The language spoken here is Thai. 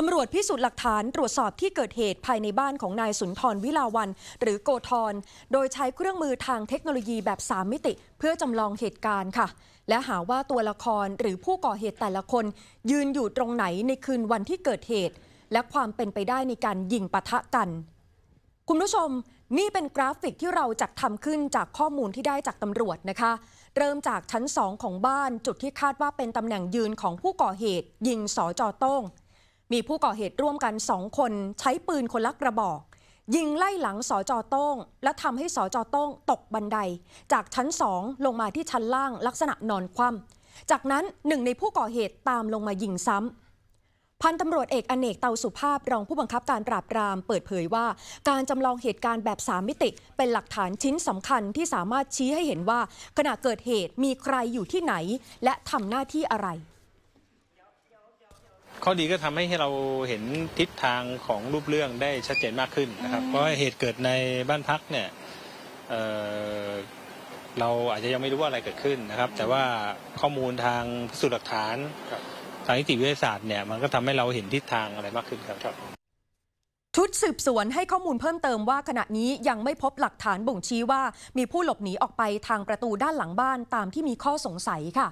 ตำรวจพิสูจน์หลักฐานตรวจสอบที่เกิดเหตุภายในบ้านของนายสุนทรวิลาวันหรือโกธร โดยใช้เครื่องมือทางเทคโนโลยีแบบ 3 มิติ เพื่อจำลองเหตุการณ์ค่ะ และหาว่าตัวละครหรือผู้ก่อเหตุแต่ละคน ยืนอยู่ตรงไหนในคืนวันที่เกิดเหตุ และความเป็นไปได้ในการยิงปะทะกัน คุณผู้ชมนี่เป็นกราฟิกที่เราจัดทำขึ้นจากข้อมูลที่ได้จากตำรวจนะคะ เริ่มจากชั้น 2 ของบ้านจุดที่คาดว่าเป็นตำแหน่งยืนของผู้ก่อเหตุ ยิงสอจอโต้ง มีผู้ก่อเหตุร่วมกันสองคนใช้ปืนคนละกระบอก ยิงไล่หลังสอจอโต้ง และทำให้สอจอโต้งตกบันได จากชั้นสองลงมาที่ชั้นล่างลักษณะนอนคว่ำจากนั้นหนึ่งในผู้ก่อเหตุตามลงมายิงซ้ำพันตำรวจเอกอเนกเตาสุภาพรองผู้บังคับการปราบปรามเปิดเผยว่า การจำลองเหตุการณ์แบบ 3 มิติ เป็นหลักฐานชิ้นสำคัญที่สามารถชี้ให้เห็นว่า ขณะเกิดเหตุมีใครอยู่ที่ไหน และทำหน้าที่อะไร ข้อดีก็ทำให้เราเห็นทิศทางของรูปเรื่องได้ชัดเจนมากขึ้นนะครับ เพราะว่าเหตุเกิดในบ้านพักเนี่ยเอ่อเราอาจจะยังไม่รู้ว่าอะไรเกิดขึ้นนะครับ แต่ว่าข้อมูลทางพิสูจน์หลักฐานทางนิติวิทยาศาสตร์เนี่ยมันก็ทำให้เราเห็นทิศทางอะไรมากขึ้นครับชุดสืบสวนให้ข้อมูลเพิ่มเติมว่าขณะนี้ยังไม่พบหลักฐานบ่งชี้ว่ามีผู้หลบหนีออกไปทางประตูด้านหลังบ้านตามที่มีข้อสงสัยค่ะ